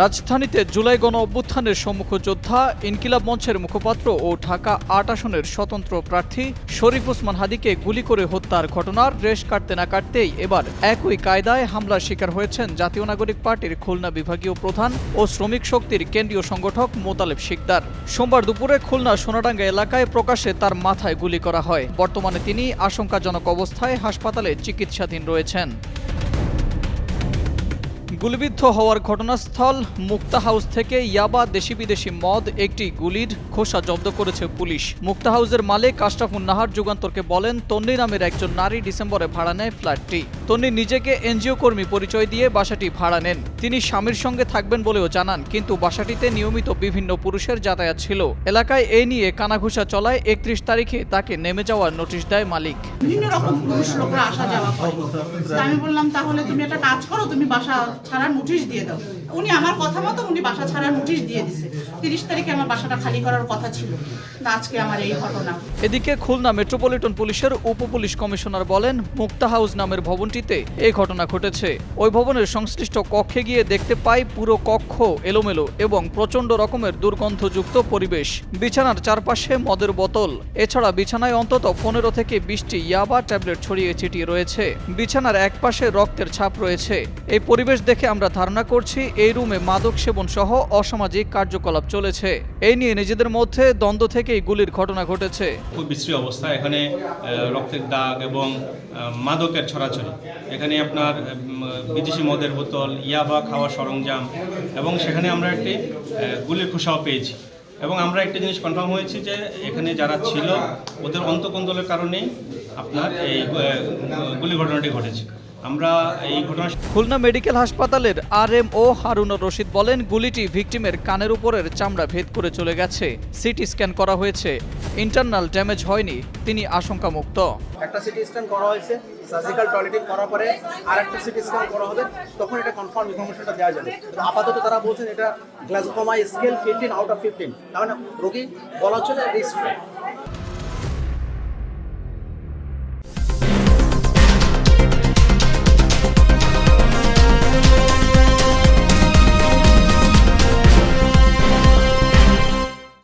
রাজধানীতে জুলাই গণ অভ্যুত্থানের সম্মুখ যোদ্ধা ইনকিলাব মঞ্চের মুখপাত্র ও ঢাকা আট আসনের স্বতন্ত্র প্রার্থী শরীফ ওসমান হাদিকে গুলি করে হত্যার ঘটনার রেশ কাটতে না কাটতেই এবার একই কায়দায় হামলার শিকার হয়েছেন জাতীয় নাগরিক পার্টির খুলনা বিভাগীয় প্রধান ও শ্রমিক শক্তির কেন্দ্রীয় সংগঠক মোতালেব শিকদার। সোমবার দুপুরে খুলনা সোনাডাঙ্গা এলাকায় প্রকাশ্যে তার মাথায় গুলি করা হয়। বর্তমানে তিনি আশঙ্কাজনক অবস্থায় হাসপাতালে চিকিৎসাধীন রয়েছেন। গুলিবিদ্ধ হওয়ার ঘটনাস্থল মুক্তা হাউস থেকে ইয়াবা দেশি বিদেশি মদ একটি গুলির খোসা জব্দ করেছে পুলিশ। মুক্তা হাউসের মালিক আশরাফুন নাহার যুগান্তরকে বলেন তন্নি নামের একজন নারী ডিসেম্বরে ভাড়া নেয় ফ্ল্যাটটি। তন্নি নিজেকে এনজিও কর্মী পরিচয় দিয়ে বাসাটি ভাড়া নেন। তিনি স্বামীর সঙ্গে থাকবেন বলেও জানান কিন্তু বাসাটিতে নিয়মিত বিভিন্ন পুরুষের যাতায়াত ছিল। এলাকায় এই নিয়ে কানাঘুষা চলায় একত্রিশ তারিখে তাকে নেমে যাওয়ার নোটিশ দেয় মালিক। বিভিন্ন রকম পুরুষ লোকরা আসা যাওয়া করে। আমি বললাম তাহলে তুমি একটা কাজ করো তুমি বাসা ছাড়ার নোটিশ দিয়ে দাও। উনি আমার কথা মতো উনি বাসা ছাড়ার নোটিশ দিয়ে দিছে। তিরিশ তারিখে আমার বাসাটা খালি করার কথা ছিল। আজকে আমার এই ঘটনা। এদিকে খুলনা মেট্রোপলিটন পুলিশের উপ পুলিশ কমিশনার বলেন, মুক্তা হাউস নামের ভবনটিতে এই ঘটনা ঘটেছে। ওই ভবনের সংশ্লিষ্ট কক্ষে গিয়ে দেখতে পাই পুরো কক্ষ এলোমেলো এবং প্রচণ্ড রকমের দুর্গন্ধযুক্ত পরিবেশ। বিছানার চারপাশে মদের বোতল। এছাড়া বিছানায় অন্তত পনেরো থেকে বিশটি ইয়াবা ট্যাবলেট ছড়িয়ে ছিটিয়ে রয়েছে। বিছানার একপাশে রক্তের ছাপ রয়েছে। এই পরিবেশ দেখে আমরা ধারণা করছি, এই রুমে মাদক সেবন সহ অসামাজিক কার্যকলাপ চলেছে। এই নিয়ে নিজেদের মধ্যে দ্বন্দ্ব থেকেই গুলির ঘটনা ঘটেছে। খুব বিশ্রী অবস্থা। এখানে রক্তের দাগ এবং মাদকের ছড়াছড়ি। এখানে আপনার বিদেশি মদের বোতল, ইয়াবা খাওয়ার সরঞ্জাম এবং সেখানে আমরা একটি গুলির খোসাও পেয়েছি। এবং আমরা একটা জিনিস কনফার্ম হয়েছি যে, এখানে যারা ছিল, ওদের অন্তকন্দলের কারণেই আপনার এই গুলি ঘটনাটি ঘটেছে। আমরা এই ঘটনা খুলনা মেডিকেল হাসপাতালের R M O Harunur Rashid বলেন গুলিটি ভিকটিমের কানের উপরের চামড়া ভেদ করে চলে গেছে। সিটি স্ক্যান করা হয়েছে। ইন্টারনাল ড্যামেজ হয়নি। তিনি আশঙ্কামুক্ত। একটা সিটি স্ক্যান করা হয়েছে সার্জিক্যাল টয়লেটিং করার পরে আর একটা সিটি স্ক্যান করা হবে তখন এটা কনফার্ম ইনফরমেশনটা দেওয়া যাবে। আপাতত তারা বলছেন এটা Glasgow coma scale fifteen out of fifteen তার মানে রোগী বলা হচ্ছে রিস্ক